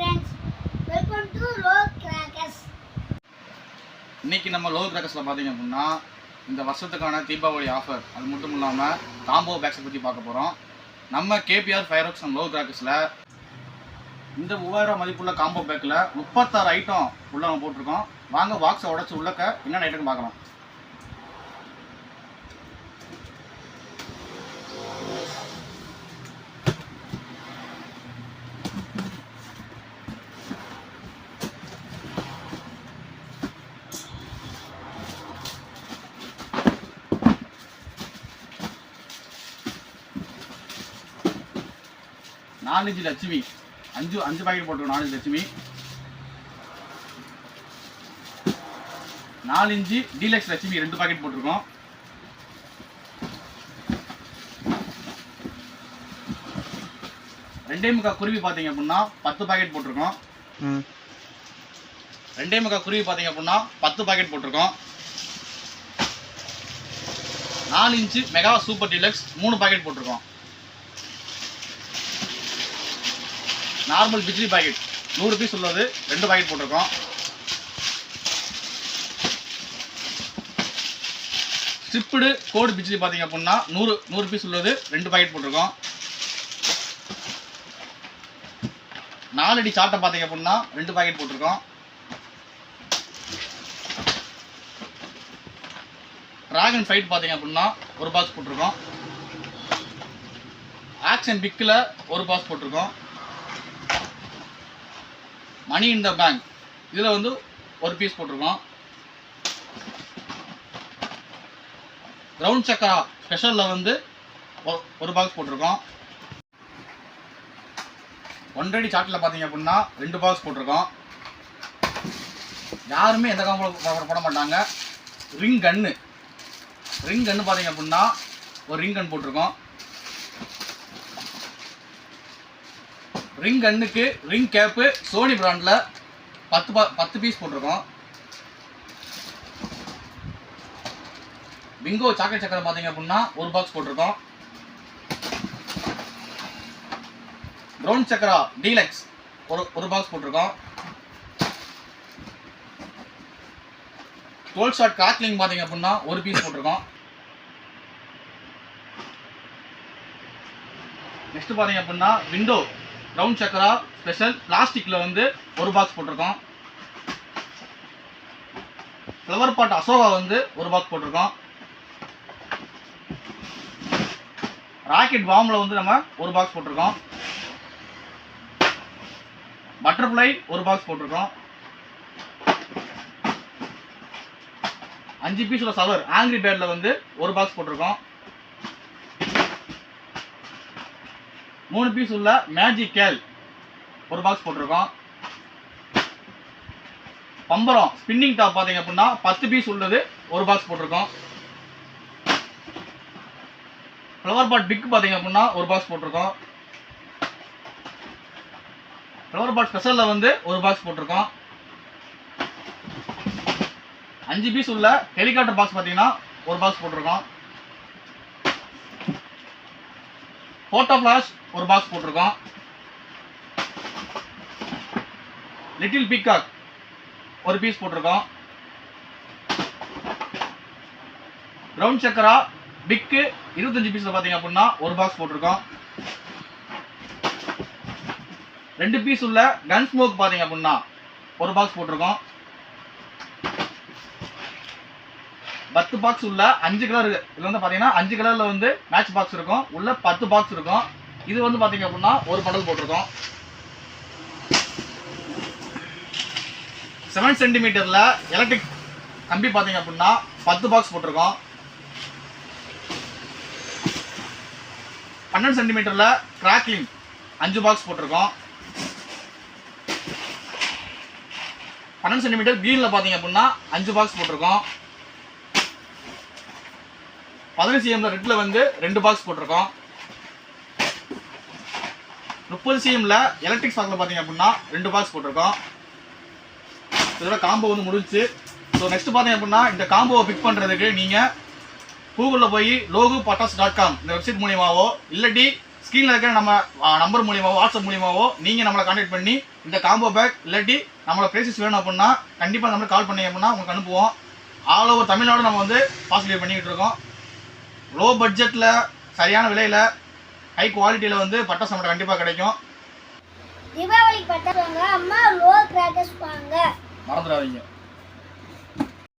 Friends welcome to low crackers இன்னைக்கு நம்ம low கிராக்கர்ஸில் பார்த்தீங்க அப்படின்னா இந்த வருஷத்துக்கான தீபாவளி ஆஃபர் அது மட்டும் இல்லாமல் காம்போ பேக்ஸை பற்றி பார்க்க போகிறோம் நம்ம கேபிஆர் ஃபயர்ஒர்க்ஸ் அண்ட் லோ கிராக்கர்ஸில் இந்த மூவாயிரம் மதிப்புள்ள காம்போ பேக்கில் முப்பத்தாறு ஐட்டம் உள்ள நம்ம போட்டிருக்கோம். வாங்க பாக்ஸை உடச்சி உள்ளக்க என்னென்ன ஐட்டம் பார்க்கலாம். நாலஞ்சு லட்சுமி. அஞ்சு அஞ்சு பாக்கெட் போட்டிருக்கோம் நாலஞ்சு லட்சுமி. நாலஞ்சு டீலக்ஸ் லட்சுமி ரெண்டு பாக்கெட் போட்டிருக்கோம். ரெண்டே முக்கா குருவி பார்த்தீங்க அப்படின்னா பத்து பாக்கெட் போட்டிருக்கோம். ரெண்டே முக்கா குருவி பார்த்தீங்க அப்படின்னா பத்து பாக்கெட் போட்டிருக்கோம். நாலு இன்ச்சு மெகா சூப்பர் டீலக்ஸ் மூணு பாக்கெட் போட்டிருக்கோம். Normal bijli packet. நூறு பீஸ் உள்ளது. ரெண்டு பாக்கெட் போட்டிருக்கோம். ஸ்ட்ரிப்டு கோடு பிஜ்லி பார்த்தீங்க அப்படின்னா நூறு நூறு பீஸ் உள்ளது. ரெண்டு பாக்கெட் போட்டிருக்கோம். நாலடி சாட்டை பார்த்தீங்க அப்படின்னா ரெண்டு பாக்கெட் போட்டிருக்கோம். ட்ராகன் ஃபைட் பார்த்தீங்க அப்படின்னா ஒரு பாக்ஸ் போட்டிருக்கோம். ஆக்ஷன் பிக்கில் ஒரு பாக்ஸ் போட்டிருக்கோம். மணி இன் த பேங்க் இதில் வந்து ஒரு பீஸ் போட்டிருக்கோம். ரவுண்ட் சக்கரா ஸ்பெஷலில் வந்து ஒரு பாக்ஸ் போட்டிருக்கோம். ஒன்றடி சாட்டில் பார்த்தீங்க அப்படின்னா ரெண்டு பாக்ஸ் போட்டிருக்கோம். யாருமே எந்த காம்போ போட மாட்டாங்க. ரிங் கன்னு ரிங் கன்னு பார்த்தீங்க அப்படின்னா ஒரு ரிங் கன் போட்டிருக்கோம். ரிங் கண்ணுக்கு ரிங் கேப்பு சோனி பிராண்டில் பத்து பா பத்து பீஸ் போட்டிருக்கோம். பிங்கோ சாக்லேட் சக்கரை பார்த்தீங்க அப்படின்னா ஒரு பாக்ஸ் போட்டிருக்கோம். ப்ரௌன் சக்கரா டீலக்ஸ் ஒரு ஒரு பாக்ஸ் போட்டிருக்கோம். டுவெல் ஷாட் கிராக்லிங் பார்த்தீங்க அப்படின்னா ஒரு பீஸ் போட்டிருக்கோம். நெக்ஸ்ட் பார்த்தீங்க அப்படின்னா விண்டோ ரவுண்ட் சக்கரா ஸ்பெஷல் பிளாஸ்டிக்கில் வந்து ஒரு பாக்ஸ் போட்டிருக்கோம். ஃப்ளவர் பாட் அசோகா வந்து ஒரு பாக்ஸ் போட்டிருக்கோம். ராக்கெட் பாம்பில் வந்து நம்ம ஒரு பாக்ஸ் போட்டிருக்கோம். பட்டர்ஃப்ளை ஒரு பாக்ஸ் போட்டிருக்கோம். அஞ்சு பீஸ் உள்ள சவர் ஆங்கிரி பேர்டில் வந்து ஒரு பாக்ஸ் போட்டிருக்கோம். மூணு பீஸ் உள்ள மேஜிக்கல் ஒரு பாக்ஸ் போட்டிருக்கோம். பம்பரம் ஸ்பின்னிங் டாப் பார்த்தீங்க அப்படின்னா பத்து பீஸ் உள்ளது ஒரு பாக்ஸ் போட்டிருக்கோம். ஃப்ளவர் பாட் பிக் பார்த்தீங்க அப்படின்னா ஒரு பாக்ஸ் போட்டிருக்கோம். ஃப்ளவர் பாட் ஸ்பெஷலில் வந்து ஒரு பாக்ஸ் போட்டிருக்கோம். அஞ்சு பீஸ் உள்ள ஹெலிகாப்டர் பாக்ஸ் பார்த்தீங்கன்னா ஒரு பாக்ஸ் போட்டிருக்கோம். போட்டோ ஃப்ளாஷ் ஒரு பாக்ஸ் போட்டிருக்கோம். லிட்டில் பீகாக் ஒரு பீஸ் போட்டிருக்கோம். ரவுண்ட் சக்கரா பிக்கு இருபத்தஞ்சு பீஸில் பார்த்தீங்க அப்படின்னா ஒரு பாக்ஸ் போட்டிருக்கோம். ரெண்டு பீஸ் உள்ள கன் ஸ்மோக் பார்த்தீங்க அப்படின்னா ஒரு பாக்ஸ் போட்டிருக்கோம். பத்து பாக்ஸ் உள்ள அஞ்சு கலர் இதுல வந்து பாத்தீங்கன்னா அஞ்சு கலர்ல வந்து மேட்ச் பாக்ஸ் இருக்கும். உள்ள பத்து பாக்ஸ் இருக்கும். இது வந்து பாத்தீங்க அப்படின்னா ஒரு படல் போட்டிருக்கோம். செவன் சென்டிமீட்டர்ல எலக்ட்ரிக் கம்பி பாத்தீங்க அப்படின்னா பத்து பாக்ஸ் போட்டிருக்கோம். பன்னெண்டு சென்டிமீட்டர்ல கிராக்லிங் அஞ்சு பாக்ஸ் போட்டிருக்கோம். பன்னெண்டு சென்டிமீட்டர் கிரீன்ல பாத்தீங்க அப்படின்னா அஞ்சு பாக்ஸ் போட்டிருக்கோம். பதினஞ்சு சிஎம்ல ரெட்ல வந்து ரெண்டு பாக்ஸ் போட்டிருக்கோம். முப்பது சிஎம்ல எலக்ட்ரிக் ஸ்டாக்ல பார்த்தீங்க அப்படின்னா ரெண்டு பாக்ஸ் போட்டிருக்கோம். இதோட காம்போ வந்து முடிஞ்சுச்சு. ஸோ நெக்ஸ்ட் பார்த்தீங்க அப்படின்னா இந்த காம்போவை பிக் பண்ணுறதுக்கு நீங்கள் கூகுளில் போய் லோகு பட்டாஸ் டாட் காம் இந்த வெப்சைட் மூலியமாவோ இல்லாட்டி ஸ்க்ரீனில் இருக்கிற நம்ம நம்பர் மூலியமாவோ வாட்ஸ்அப் மூலியமாவோ நீங்கள் நம்மளை கான்டாக்ட் பண்ணி இந்த காம்போ பேக் இல்லாட்டி நம்மளை ப்ரைஸஸ் வேணும் அப்படின்னா கண்டிப்பாக நம்மளுக்கு கால் பண்ணி அப்படின்னா உங்களுக்கு அனுப்புவோம். ஆல் ஓவர் தமிழ்நாடு நம்ம வந்து பாசிட்டிவ் பண்ணிக்கிட்டு இருக்கோம். லோ பட்ஜெட்டில் சரியான விலையில் ஹை குவாலிட்டியில் வந்து பட்டாசு நம்மகிட்ட கண்டிப்பாக கிடைக்கும். தீபாவளிக்கு பட்டாசு வாங்க அம்மா லோ கிராக்கர்ஸ் வாங்க. மறந்துடாதீங்க.